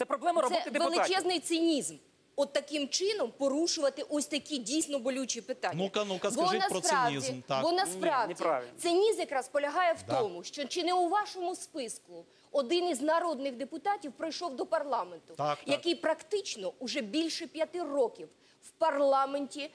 Це проблема роботи Це депутатів. величезний цинізм. От таким чином порушувати ось такі дійсно болючі питання. Ну-ка, ну-ка, Бо скажіть про насправді- цинізм, так. Бо насправді неправильно. цинізм якраз полягає в Да. тому, що чи не у вашому списку один із народних депутатів прийшов до парламенту, Так, так. який практично уже більше п'яти років в парламенті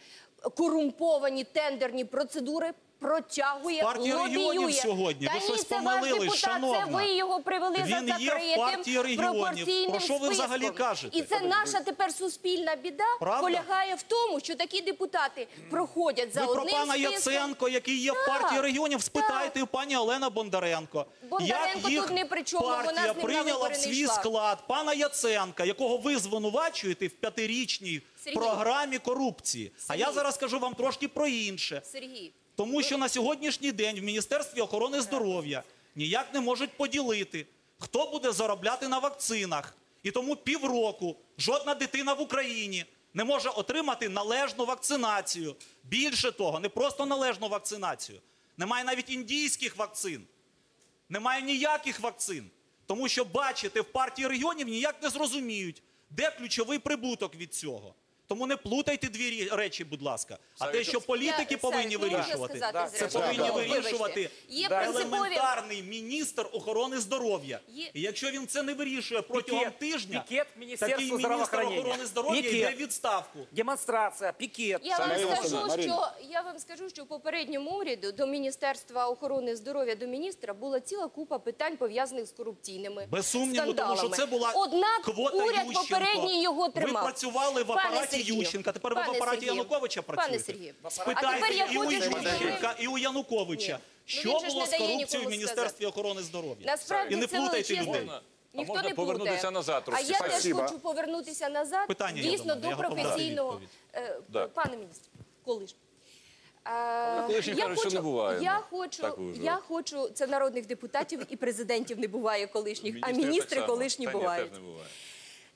корумповані тендерні процедури. Протягує партії лобіює. регіонів сьогодні. Та Ви ні, щось це ваш помилились, депутат, шановна. Це ви його привели за Він є в закритим партії регіонів. пропорційним Про що ви взагалі кажете? І це наша тепер суспільна біда Правда? полягає в тому, що такі депутати проходять за Ви про одним пана списком. Яценко, який є в партії регіонів, спитайте у пані Олена Бондаренко. Бондаренко як їх тут не при чому, вона з партія ним на прийняла в вибори не свій йшла. склад пана Яценка, якого ви звинувачуєте в п'ятирічній Сергій. програмі корупції. А я зараз кажу вам трошки про інше. Сергій, Тому що на сьогоднішній день в Міністерстві охорони здоров'я ніяк не можуть поділити, хто буде заробляти на вакцинах. І тому півроку жодна дитина в Україні не може отримати належну вакцинацію. Більше того, не просто належну вакцинацію. Немає навіть індійських вакцин. Немає ніяких вакцин. Тому що бачите, в партії регіонів ніяк не зрозуміють, де ключовий прибуток від цього. Тому не плутайте дві речі, будь ласка. А те, що політики Я- повинні Савік, можна вирішувати, сказати, це повинні вирішувати Є елементарний міністр охорони здоров'я. Є- І якщо він це не вирішує протягом Пікет. тижня, Пікет такий міністр здравоохранення. охорони здоров'я Пікет. йде в відставку. Демонстрація, пікет. Я вам Марина скажу, Марина. що я вам скажу, що в попередньому уряду до Міністерства охорони здоров'я до міністра була ціла купа питань пов'язаних з корупційними Без сумніву, тому що це була Однак квота уряд Ющенко. попередній його тримав. Ви працювали в Пане апараті Сергію, Ющенка, тепер ви в пане апараті Сергію, Януковича працюєте. Пане Сергію, а тепер я і у хочу, щоб ви... Ющенка, і у Януковича, Ні. Ну, що він же ж було не з дає корупцією в нікому Міністерстві охорони здоров'я. Насправді І не це плутайте людей. Ніхто можна не повернутися плутає. назад А я теж Спасибо. хочу повернутися назад. Питання є Дійсно, до до я готов дати професійного відповідь. Е, Да. пане міністр, колиш. колишні кажуть, що не буває, Я ну, хочу, так ви вже. я хочу, це народних депутатів і президентів не буває колишніх, а Міністри міністри само. колишні Та ні, бувають. теж не буває.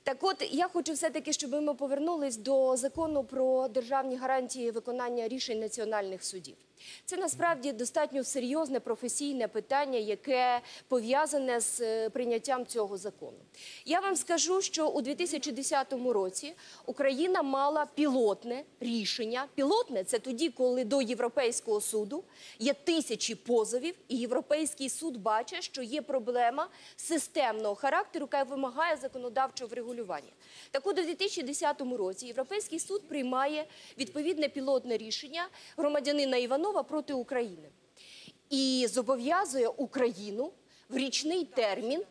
Так от я хочу все-таки, щоб ми повернулись до закону про державні гарантії виконання рішень національних судів. Це насправді достатньо серйозне професійне питання, яке пов'язане з е, прийняттям цього закону. Я вам скажу, що у 2010 році Україна мала пілотне рішення. Пілотне це тоді, коли до Європейського суду є тисячі позовів, і Європейський суд бачить, що є проблема системного характеру, яка вимагає законодавчого врегулювання. Так от у 2010 році Європейський суд приймає відповідне пілотне рішення громадянина Іванова проти України і зобов'язує Україну в річний термін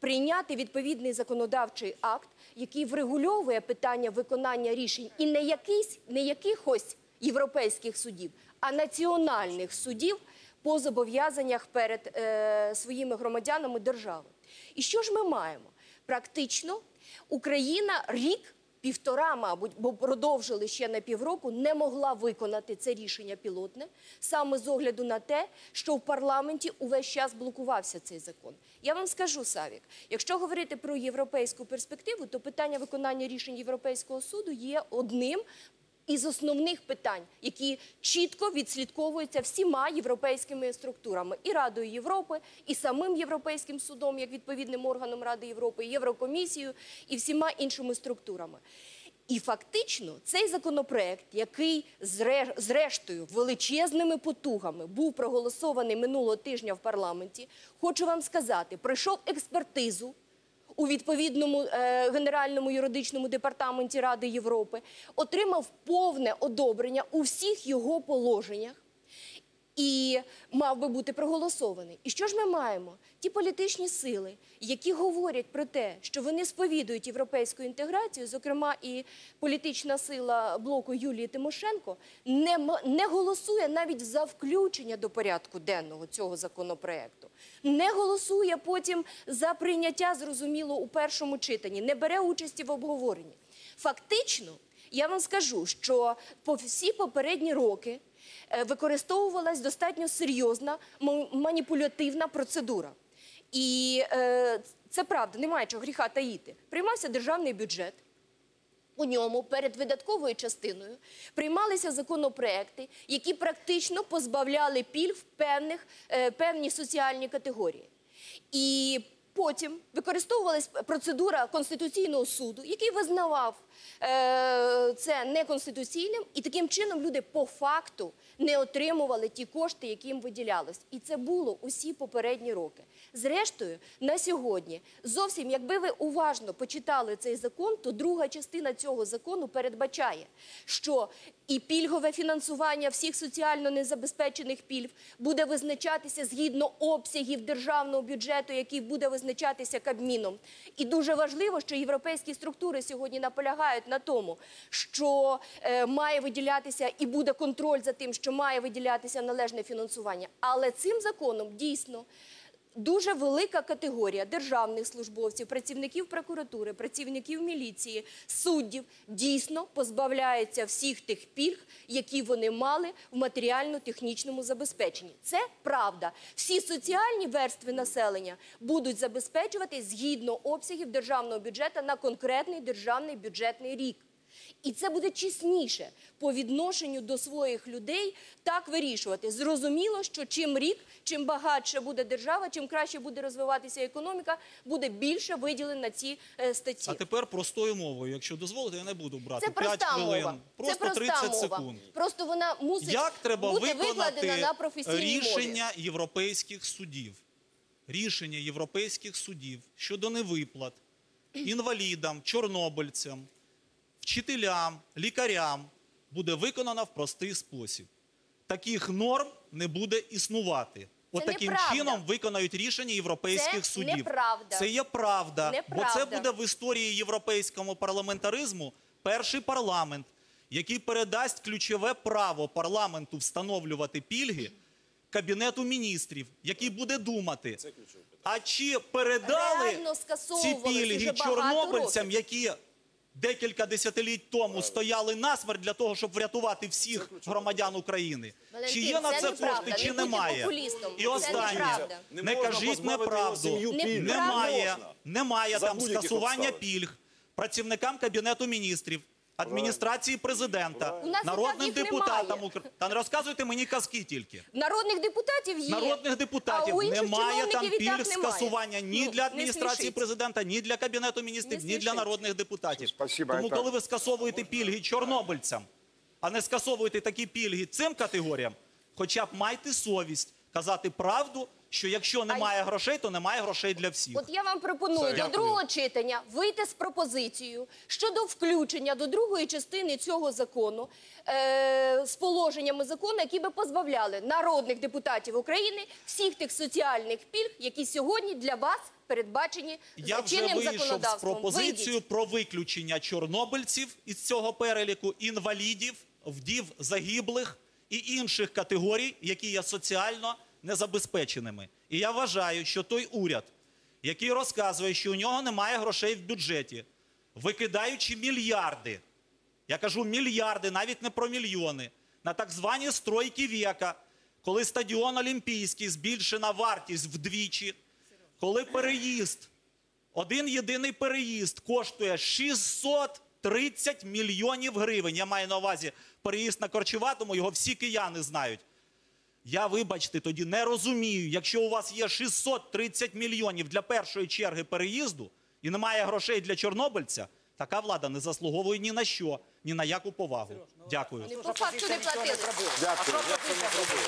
прийняти відповідний законодавчий акт, який врегульовує питання виконання рішень і не якийсь, не якихось європейських судів, а національних судів по зобов'язаннях перед е, своїми громадянами держави. І що ж ми маємо? Практично Україна рік. Півтора, мабуть, бо продовжили ще на півроку, не могла виконати це рішення пілотне саме з огляду на те, що в парламенті увесь час блокувався цей закон. Я вам скажу, Савік, якщо говорити про європейську перспективу, то питання виконання рішень Європейського суду є одним із основних питань, які чітко відслідковуються всіма європейськими структурами і Радою Європи, і самим Європейським судом, як відповідним органом Ради Європи, і Єврокомісією, і всіма іншими структурами. І фактично цей законопроект, який зре- зрештою величезними потугами був проголосований минулого тижня в парламенті, хочу вам сказати, пройшов експертизу у відповідному е, генеральному юридичному департаменті Ради Європи, отримав повне одобрення у всіх його положеннях і мав би бути проголосований. І що ж ми маємо? Ті політичні сили, які говорять про те, що вони сповідують європейську інтеграцію, зокрема і політична сила блоку Юлії Тимошенко, не, не голосує навіть за включення до порядку денного цього законопроекту, не голосує потім за прийняття, зрозуміло, у першому читанні, не бере участі в обговоренні. Фактично, я вам скажу, що по всі попередні роки використовувалась достатньо серйозна маніпулятивна процедура. І е, це правда, немає чого гріха таїти. Приймався державний бюджет. У ньому перед видатковою частиною приймалися законопроекти, які практично позбавляли пільг в е, певні соціальні категорії. І потім використовувалась процедура Конституційного суду, який визнавав е, це неконституційним, і таким чином люди по факту не отримували ті кошти, які їм виділялось. І це було усі попередні роки. Зрештою, на сьогодні зовсім, якби ви уважно почитали цей закон, то друга частина цього закону передбачає, що і пільгове фінансування всіх соціально незабезпечених пільг буде визначатися згідно обсягів державного бюджету, який буде визначатися Кабміном. І дуже важливо, що європейські структури сьогодні наполягають на тому, що е, має виділятися і буде контроль за тим, що має виділятися належне фінансування. Але цим законом дійсно. Дуже велика категорія державних службовців, працівників прокуратури, працівників міліції, суддів дійсно позбавляється всіх тих пільг, які вони мали в матеріально-технічному забезпеченні. Це правда. Всі соціальні верстви населення будуть забезпечувати згідно обсягів державного бюджету на конкретний державний бюджетний рік. І це буде чесніше по відношенню до своїх людей так вирішувати. Зрозуміло, що чим рік, чим багатше буде держава, чим краще буде розвиватися економіка, буде більше виділено на ці е, статті. А тепер простою мовою, якщо дозволите, я не буду брати Це 5 проста хвилин, мова. просто це проста 30 мова. секунд. Просто вона мусить Як треба бути викладена на професійній мові. рішення європейських судів? Рішення європейських судів щодо невиплат інвалідам, чорнобильцям, вчителям, лікарям буде виконано в простий спосіб. Таких норм не буде існувати. От таким неправда. чином виконають рішення європейських Це судів. неправда. Це є правда, бо це буде в історії європейському парламентаризму перший парламент, який передасть ключове право парламенту встановлювати пільги Кабінету міністрів, який буде думати, а чи передали Реально ці пільги уже багато чорнобильцям, які декілька десятиліть тому стояли насмерть для того, щоб врятувати всіх громадян України? Валентин, чи є на це кошти, чи немає? І останнє, не, Не кажіть неправду. Немає, немає там скасування пільг працівникам Кабінету міністрів, адміністрації президента, У нас і народним так їх депутатам немає. України. Та не розказуйте мені казки тільки. Народних депутатів є. Народних депутатів а у інших немає там чиновників і так пільг немає. скасування ні Ну, для не адміністрації смішіть. президента, ні для кабінету міністрів, Не ні для смішіть. народних депутатів. Спасибо, Тому, это- коли ви скасовуєте пільги чорнобильцям, а не скасовуєте такі пільги цим категоріям, хоча б майте совість казати правду, що якщо немає грошей, то немає грошей для всіх. От я вам пропоную до другого читання вийти з пропозицією щодо включення до другої частини цього закону е, з положеннями закону, які би позбавляли народних депутатів України всіх тих соціальних пільг, які сьогодні для вас передбачені Я за вже чинним вийшов з законодавством. пропозицією Вийдіть. про виключення чорнобильців із цього переліку, інвалідів, вдів загиблих і інших категорій, які є соціально незабезпеченими. І я вважаю, що той уряд, який розказує, що у нього немає грошей в бюджеті, викидаючи мільярди, я кажу мільярди, навіть не про мільйони, на так звані стройки віка, коли стадіон Олімпійський збільшена вартість вдвічі, коли переїзд один єдиний переїзд коштує 630 мільйонів гривень. Я маю на увазі переїзд на Корчуватому, його всі кияни знають. Я, вибачте, тоді не розумію, якщо у вас є 630 мільйонів для першої черги переїзду і немає грошей для чорнобильця, така влада не заслуговує ні на що, ні на яку повагу. Дякую. Вони по факту не платили. Дякую. Вони по факту не платили.